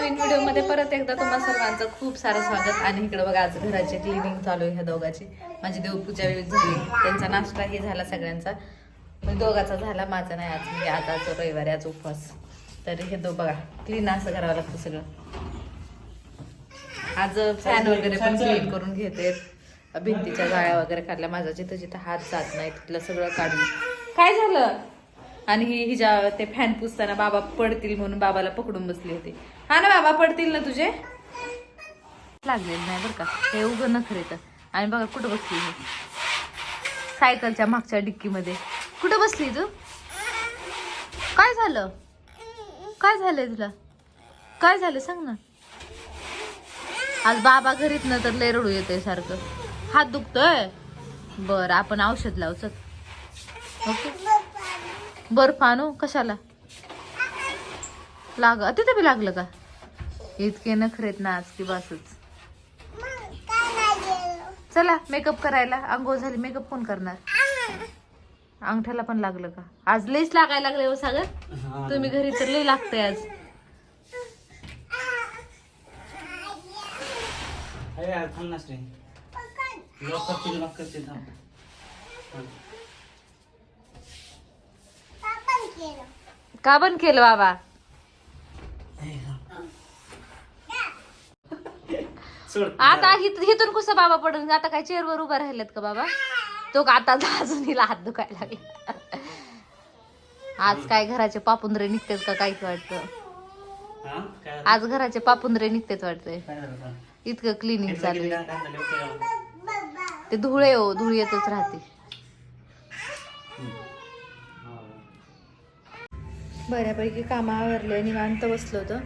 नवीन व्हिडिओमध्ये परत एकदा तुम्हा सर्वांचं खूप सारं स्वागत. आणि इकडे बघा आज घराची क्लिनिंग चालू आहे ह्या दोघाची. माझी देवपूजा वेळी झाली. त्यांचा नाश्ताही झाला सगळ्यांचा. पण दोघाचा झाला माझा नाही आज. म्हणजे आज आज रविवारी आज उपवास. तर हे दो बघा क्लीन असं करावं लागतं सगळं. आज फॅन वगैरे पण क्लीन करून घेते. भिंतीच्या जाळ्या वगैरे काढल्या. माझा जिथं जिथं हात जात नाही तिथलं सगळं काढलं काय झालं? आणि ही हिच्या ते फॅन पुसताना बाबा पडतील म्हणून बाबाला पकडून बसली होती. हा ना बाबा पडतील ना तुझे? लागलेलं नाही बरं का. हे उघड नखरे तर. आणि बघा कुठं बसली सायकलच्या मागच्या डिक्कीमध्ये. कुठं बसली तू? काय झालं? काय झालंय तुला? काय झालं? सांग ना. आज बाबा घरीत ना तर लय रडू येते सारखं. हात दुखतोय? बरं आपण औषध लावू चल. ओके? बर्फ आणू कशाला? लाग तिथे बी लागलं का? इतके नखरेत ना आज की बसच. चला मेकअप करायला. अंघोळ झाली मेकअप कोण करणार? अंगठ्याला पण लागलं का? आज लईच लागायला लागले हो सागर. तुम्ही घरी तर लई लागतंय आज. थांब का बंद केलं बाबा? आता हिथून कसं बाबा पडून आता काय चेअरवर उभा राहिलेत का बाबा? तो आता अजून हिला हात दुखायला लागला? आज काय घराचे पापुंद्रे निघतेत का काय वाटतं? आज घराचे पापुंद्रे निघतेत वाटतंय? इतकं क्लिनिंग चालू. ते धुळे हो धूळ येतच राहते हम्म. हा. बऱ्यापैकी कामं आवरले निवांत बसलो होतं.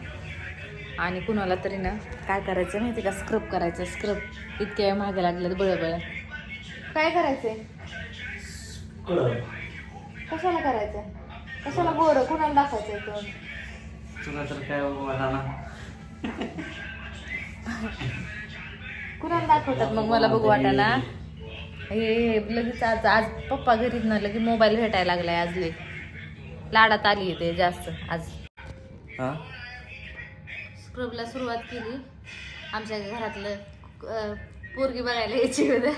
आणि कुणाला तरी ना काय करायचं माहिती का? स्क्रब करायचं स्क्रब इतके मागे लागले बळबळ. काय करायचंय? कशाला करायचं कशाला गोरं कुणाला दाखवायचंय तो? तुला तर काय मला ना. कुणाला दाखवतात मग मला बघू वाटाना हे लगेच आज आज पप्पा घरीच ना लगे मोबाईल भेटायला लागलाय आज लय लाडात आली ते जास्त आज. स्क्रबला सुरुवात केली. आमच्या घरातलं पोरगी बघायला यायची उद्या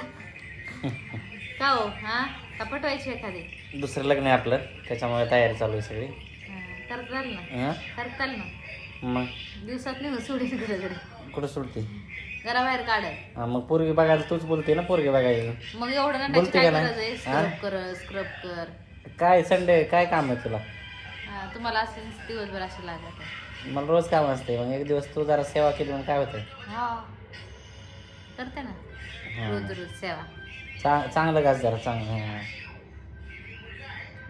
का हो? हा? का पटवायची एखादी? दुसरं लग्न आहे आपलं. त्याच्यामुळे तयारी चालू आहे सगळी. करताल ना? करताल ना. मग? दिवसात नाही घरी घरी कुठं सोडते? घराबाहेर काढ. मग पोरगी बघायला तूच बोलते ना पोरगी बघायला. मग एवढं ना बोलते का? स्क्रब कर स्क्रब कर. काय संडे काय काम आहे तुला? हा, तुम्हाला असं दिवसभर असे लागत आहे. मला रोज काम असते मग एक दिवस तू जरा सेवा केली मग काय होतंय? हा. करते ना. हा. रोज रोज सेवा. चांगलं गाज जरा चांगलं हा.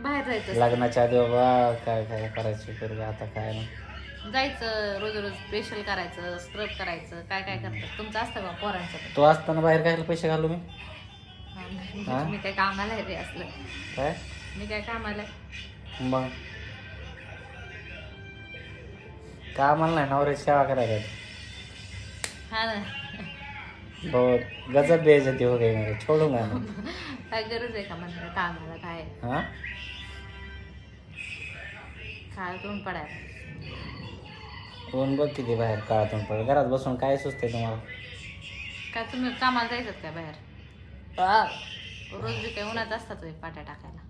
बाहेर जायचं लग्नाच्या आधी बाबा काय काय करायची पोरगी आता काय नाही. जायचं रोज रोज स्पेशल करायचं स्क्रब करायचं काय काय करतात? तुमचं असतं का पोरांचं? पण? तू असताना बाहेर काय पैसे घालू मी? हा, हा? मी काय कामाला आहे रे असलं. काय? मी काय कामाला आहे? मग? कामाला नाही नवऱ्याची सेवा करायला. हा ना. बहुत गजब बेइज्जती हो गई मेरे छोडूंगा मैं काय गरज आहे का म्हणलं कामाला काय? हाँ? काय तोंड पडायला. कोण बघ किती बाहेर काळातून पड घरात बसून काय सुचते तुम्हाला? काय तुम्ही कामाला जायचं काय बाहेर? रोज बी काय उन्हात असतात होय पाट्या टाकायला.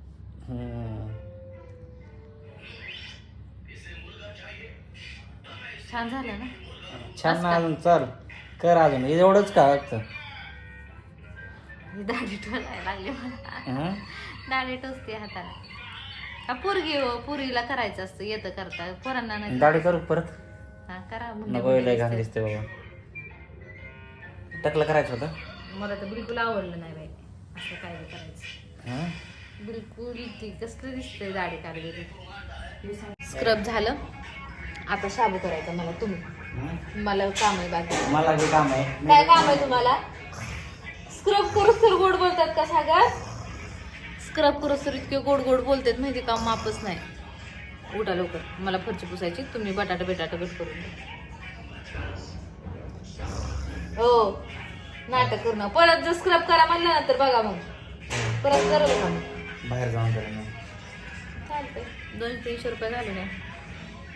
छान झालं ना? छान ना अजून चल कर अजून. हे एवढंच का फक्त? ही दाढी टोलायला लागली मला. हं? दाढी टोचते हाताला. हा पोरगी हो पोरीला करायचं असतं येतं करता. पोरांना नाही दाढी करू परत? हा करा. मुंडे नको मुंडे लय घाण दिसतात. दिसते बाबा. टकलं करायचं होतं. मला तर बिलकुल आवडलं नाही बाई. असं काय बी करायचं. हं? बिलकुल ती कसलं दिसतंय दाढी काढली स्क्रब झालं. आता शाबू करायचं मला तुम्ही. हं? मला काम आहे बाकी. मला जे काम आहे काय काम आहे तुम्हाला? स्क्रब करूच तर गोड बोलतात का सागर? स्क्रब करूच तर इतके गोड गोड बोलतात माहिती का? मापच नाही. उठा लवकर. मला फरची पुसायची तुम्ही बटाटा बिटाटा कट करून द्या. हो. नाटक करू नका. परत जर स्क्रब करा म्हणलं ना तर बघा मग. परत करा बघा मग बाहेर जाऊन करेन मी. चालतंय. दोन तीनशे रुपये घालून या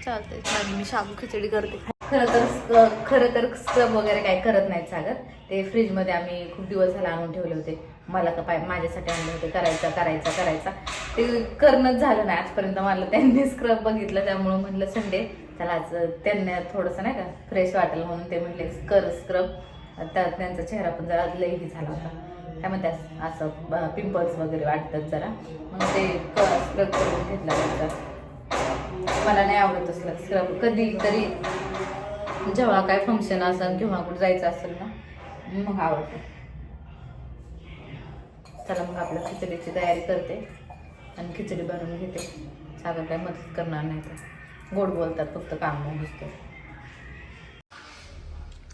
चालतंय चालेल. मी शाबू खिचडी करते. खरं तर स्क- खरं तर स्क्रब वगैरे काही करत नाहीत सागर. ते फ्रीजमध्ये आम्ही खूप दिवस झाला आणून ठेवले होते. मला का पाय माझ्यासाठी आणले होते. करायचा करायचा करायचा. ते करणंच झालं नाही. आजपर्यंत मला त्यांनी स्क्रब बघितलं. त्यामुळं म्हणलं संडे त्याला आज त्यांना थोडंसं नाही का फ्रेश वाटेल म्हणून ते म्हणले कर स्क्रब त्यांचा चेहरा पण जरा लईही झाला होता. काय म्हणतात असं पिंपल्स वगैरे वाटतात जरा. मग ते स्क्रब करून घेतला जातात मला नाही आवडत असलं स्क्रब कधी तरी जेव्हा काय फंक्शन असेल किंवा कुठं जायचं असेल ना मग आवडतं. चला मग आपल्या खिचडीची तयारी करते आणि खिचडी बनवून घेते. सागर काय मदत करणार नाही तर. गोड बोलतात फक्त काम दिसतो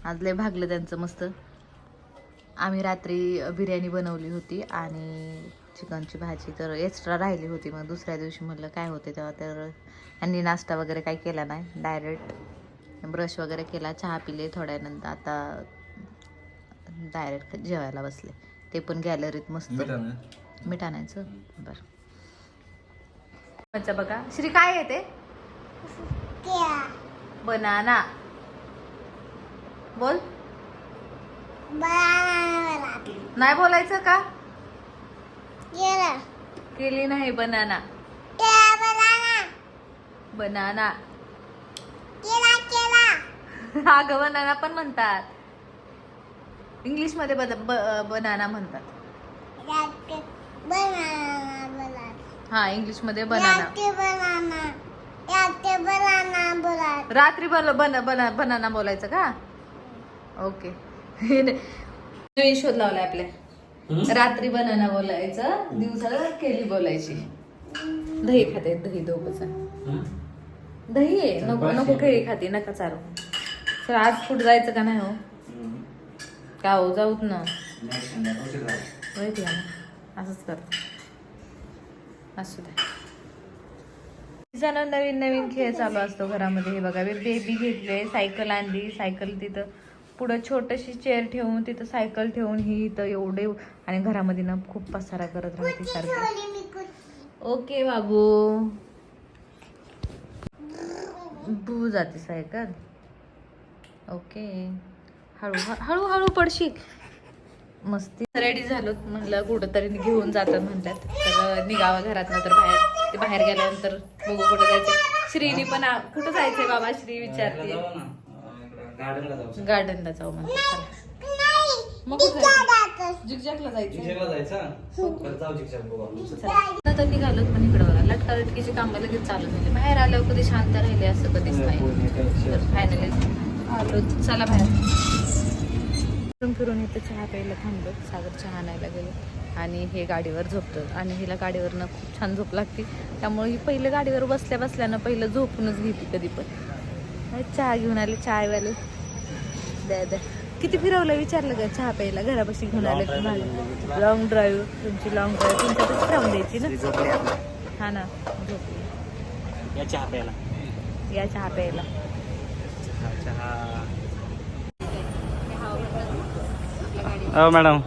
आज लय भागलं त्यांचं मस्त. आम्ही रात्री बिर्याणी बनवली होती आणि चिकनची भाजी तर एक्स्ट्रा राहिली होती. मग दुसऱ्या दिवशी म्हटलं काय होते तेव्हा तर यांनी नाश्ता वगैरे काही केला नाही. डायरेक्ट ब्रश वगैरे केला चहा पिले थोड्यानंतर. आता डायरेक्ट जेवायला बसले. ते पण गॅलरीत मस्त. मीठ आणायचं बरं. अच्छा बघा. श्री काय येते बनाना. बोल. नाही बोलायचं का? केली. नाही बनाना. बनाना. अगं बनाना पण म्हणतात. इंग्लिशमध्ये बनाना म्हणतात. हा इंग्लिशमध्ये बनाना रात्री बन बना बनाना बोलायचं का? ओके. नवीन शोध लावलाय आपल्या. रात्री बनाना बोलायचं दिवसाला केली बोलायची. दही खाते दही दोघंच. दही आहे नको नको केळी खाते नका चारू. सर आज कुठं जायचं का नाही हो? का हो जाऊत ना. असंच करतो असू द्या जण नवीन नवीन खेळ चालू असतो घरामध्ये. हे बघा बेबी घेतले सायकल आणली. सायकल तिथं पुढं छोटशी चेअर ठेवून तिथं सायकल ठेवून ही इथं एवढे आणि घरामध्ये ना खूप पसारा करत राहते सारखी. ओके बाबू. बू जाते सायकल. ओके. हळू हळू हळू पडशील. मस्ती. रेडी झालो म्हणलं कुठं तरी घेऊन जातात म्हणतात. तर निघावं घरात तर बाहेर. ते बाहेर गेल्यानंतर बघू कुठं जायचं. श्रीनी पण कुठं जायचंय बाबा? श्री विचारते. गार्डनला जाऊ गार्डनला जाऊ म्हणते चला मग जिगजॅगला जायचं जिगजॅगला जायचं? बरं जाऊ बघू आपण. निघालो पण इकडं बघा. लटका लटकीची कामं लगेच चालू झाली. बाहेर आल्यावर कधी शांत राहिले असं कधीच नाही. तर फायनली आलो. चला बाहेर. फिरून फिरून इथं चहा प्यायला थांबलो. सागर चहा आणायला गेलो. आणि हे गाडीवर झोपतो. आणि हिला गाडीवरनं खूप छान झोप लागते. त्यामुळे ही पहिलं गाडीवर बसल्या बसल्यानं पहिलं झोपूनच घेते कधी पण. चहा घेऊन आले चायवाले. द्या द्या किती फिरवलं विचारलं का चहा प्यायला? घरापाशी घेऊन आले तुम्हाला. लॉंग ड्राईव्ह तुमची लॉंग ड्राईव्ह तुमच्यातच राहून द्यायची ना. हा ना. झोपली या चहा प्यायला. या चहा प्यायला. हो मॅडम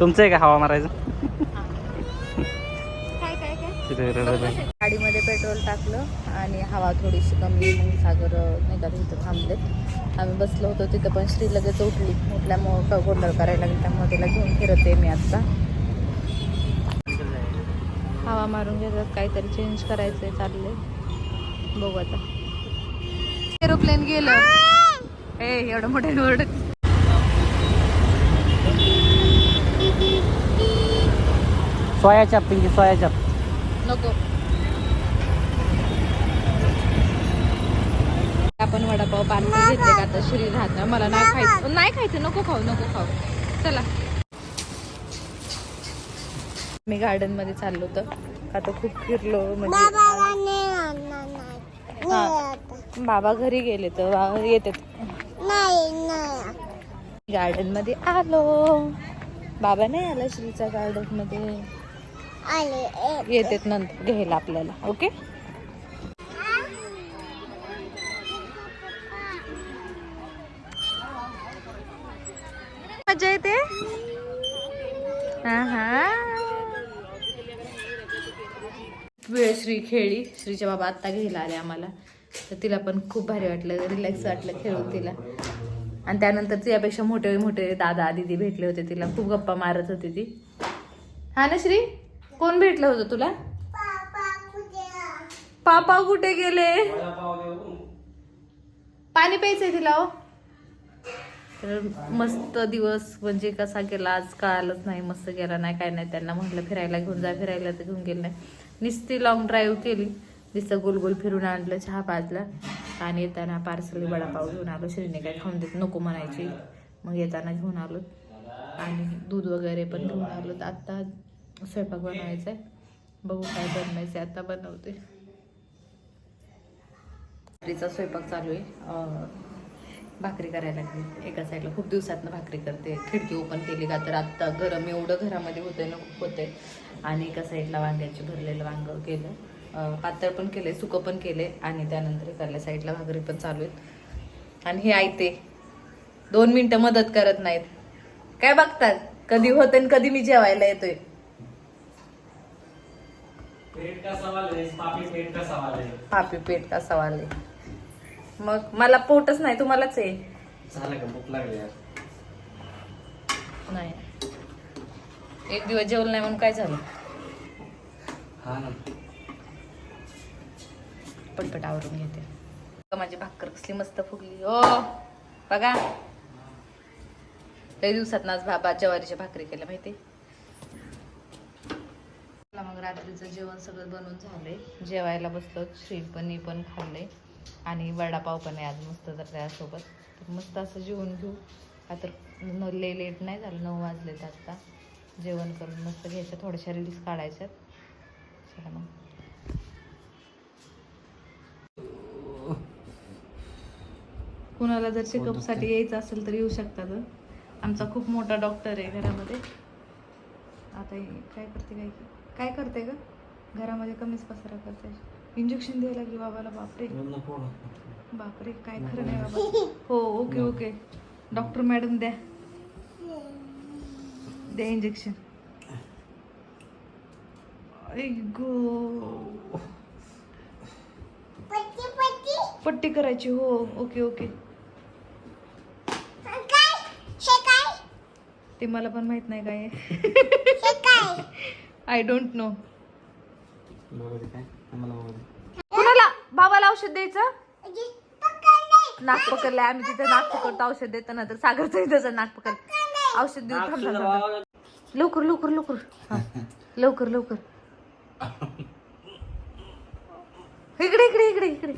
तुमचं आहे का हवा मारायचं काय काय काय तिथे रे- रे- रे. गाडीमध्ये पेट्रोल टाकलं आणि हवा थोडीशी कमी मग सागर नाही का तिथं थांबलेत. आम्ही बसलो होतो तिथं पण श्री लगेच उठली. उठल्यामुळं क- गोंधळ करायला लागली. त्यामुळे तिला घेऊन फिरते मी आत्ता हवा मारून घेतात काहीतरी चेंज करायचंय चाललंय. बघू आता. एरोप्लेन गेलं. ए एवढं मोठे ओरड सोया चाप पिंकी सोया चाप. नको. आपण वडापाव पार्सल घेतले का आता श्री राहत. मला नाही खायचं. नाही खायचं. नको खाऊ नको खाऊ. चला. मी गार्डनमध्ये चाललो तर आता खूप फिरलो म्हणजे. बाबा घरी गेले तर येतात. गार्डनमध्ये आलो. बाबा नाही आला श्रीच्या गार्डनमध्ये. येतात नंतर घ्यायला आपल्याला ओके? मजा येते? हा हा वेळ श्री खेळली श्रीच्या बाबा आत्ता घ्यायला आले आम्हाला. तर तिला पण खूप भारी वाटलं रिलॅक्स वाटलं खेळून तिला. आणि त्यानंतर तिच्यापेक्षा मोठे मोठे दादा दिदी भेटले होते तिला. खूप गप्पा मारत होती ती. हा ना श्री? कोण भेटलं होतं तुला? पापा कुठे गेले? पाणी प्यायचंय तिला हो. तर मस्त दिवस म्हणजे कसा गेला आज कळालंच नाही मस्त गेला नाही काय नाही. त्यांना म्हटलं फिरायला घेऊन जा फिरायला तर घेऊन गेलं नाही. नुसती लॉंग ड्राईव्ह केली. नुसतं गोल गोल फिरून आणलं चहा पाजला. आणि येताना पार्सल वडापाव घेऊन आलो. श्रीने काय खाऊन देत नको म्हणायची. मग येताना घेऊन आलो. आणि दूध वगैरे पण घेऊन आलो. तर आत्ता स्वयंपाक बनवायचा आहे बघू काय बनवायचं आहे आता बनवते. भाकरीचा स्वयंपाक चालू आहे. भाकरी करायला लागली. एका साईडला खूप दिवसातनं भाकरी करते. खिडकी ओपन केली का तर आत्ता गरम एवढं घरामध्ये होतंय ना खूप होतंय. आणि एका साईडला वांग्याची भरलेलं वांग केलं. पातळ पण केले सुकं पण केले आणि त्यानंतर एकाल्या साईडला भाकरी पण चालू आहेत. आणि हे ऐकते दोन मिनटं मदत करत नाहीत. काय बघतात कधी होतं आणि कधी मी जेवायला येतोय. पेट का सवाल है पापी पेट का सवाल है पापी पेट का सवाल आहे? मग मला पोटच नाही तुम्हालाच आहे. झालं का? भूक लागली यार नाही. एक दिवस जेवलं नाही म्हणून काय झालं? हा ना. पटपट आवरून घेते. बघा माझी भाकर कसली मस्त फुगली. ओ बघा. लई दिवसात आज बाबा ज्वारीच्या भाकरी केल्या माहिती मग रात्रीचं जेवण सगळं बनवून झालंय. जेवायला बसलो श्री पण मी पण खाल्लंय. आणि वडापाव पण आहे आज मस्त तर त्यासोबत. तर मस्त असं जेवण घेऊ. आता न ले लेट नाही झालं नऊ वाजलेत आता. जेवण करून मस्त घ्यायचं थोड्याशा रील्स काढायच्यात. चला मग. कुणाला जर चेकअपसाठी यायचं असेल तर येऊ शकतात आमचा खूप मोठा डॉक्टर आहे घरामध्ये. आता हे काय करते काय काय करते ग? घरामध्ये कमीच पसारा करते इंजेक्शन द्यायला लागली बाबाला? बापरे. बापरे काय खरं नाही बाबा. हो ओके ओके डॉक्टर मॅडम द्या. द्या इंजेक्शन गो. पट्टी करायची हो. ओके ओके ते मला पण माहीत नाही काय? आय डोंट नो कुणाला? बाबाला औषध द्यायचं? नाक पकडलंय. आम्ही तिथे नाक पकडतो औषध देताना. तर सागरचं इथं नाक पकड औषध देऊ थांब, थांब, थांब. लवकर लवकर लवकर. हा. लवकर लवकर. इकडे इकडे इकडे इकडे.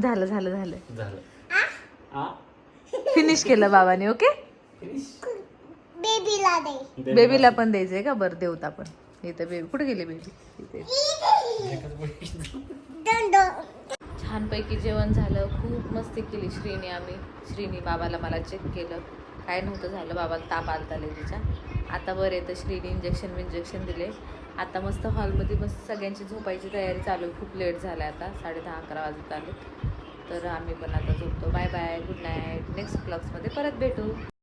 झालं झालं झालं. झालं. आ? फिनिश केलं बाबाने ओके बेबीला दे. बेबीला पण द्यायचंय का? बरं देऊत आपण इथं बेबी. कुठे गेली बेबी? इथे. दोन दोन छानपैकी जेवण झालं. खूप मस्ती केली श्रीने आम्ही. श्रीनी बाबाला मला चेक केलं. काय नव्हतं झालं बाबाला ताप आलता तिच्या आता बरं येतं श्रीने इंजेक्शन विंजेक्शन दिले. आता मस्त हॉलमध्ये मस्त सगळ्यांची झोपायची तयारी चालू आहे. खूप लेट झालं आता. साडे दहा अकरा वाजत आले. तर आम्ही पण आता झोपतो. Bye bye good night next ब्लॉग्समध्ये परत भेटू.